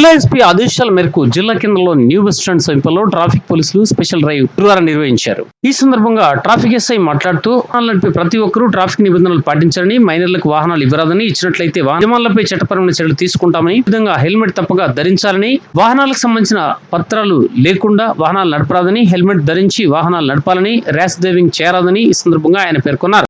జిల్లా ఎస్పీ ఆదేశాల మేరకు జిల్లా కేంద్రంలోని న్యూ బస్ స్టాండ్ సమీపంలో ట్రాఫిక్ పోలీసులు స్పెషల్ డ్రైవ్ గురువారం నిర్వహించారు. ఈ సందర్భంగా ట్రాఫిక్ ఎస్ఐ మాట్లాడుతూ వాహనాలు నడిపే ప్రతి ఒక్కరూ ట్రాఫిక్ నిబంధనలు పాటించాలని మైనర్లకు వాహనాలు ఇవ్వరాదని ఇచ్చినట్లయితే వాహనాలపై చట్టపరమైన చర్యలు తీసుకుంటామని విధంగా హెల్మెట్ తప్పగా ధరించాలని వాహనాలకు సంబంధించిన పత్రాలు లేకుండా వాహనాలు నడపరాదని హెల్మెట్ ధరించి వాహనాలు నడపాలని ర్యాష్ డ్రైవింగ్ చేయరాదని ఈ సందర్భంగా ఆయన పేర్కొన్నారు.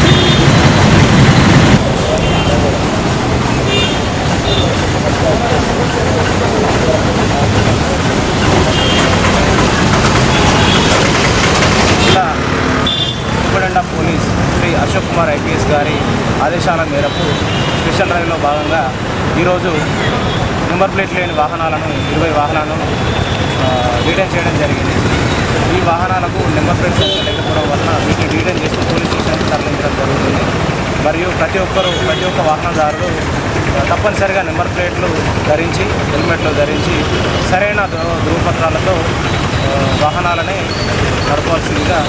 ఆదేశాల మేరకు స్పెషల్ డ్రైవ్లో భాగంగా ఈరోజు నెంబర్ ప్లేట్ లేని వాహనాలను ఇరవై వాహనాలను రీటైన్ చేయడం జరిగింది. ఈ వాహనాలకు నెంబర్ ప్లేట్ సంఖ్య లేకపోవడం వలన వీటిని రీటైన్ చేస్తూ పోలీస్ స్టేషన్కి తరలించడం జరుగుతుంది. మరియు ప్రతి ఒక్కరూ ప్రతి ఒక్క వాహనదారులు తప్పనిసరిగా నెంబర్ ప్లేట్లు ధరించి హెల్మెట్లు ధరించి సరైన ధృవపత్రాలతో వాహనాలని నడపవలసిందిగా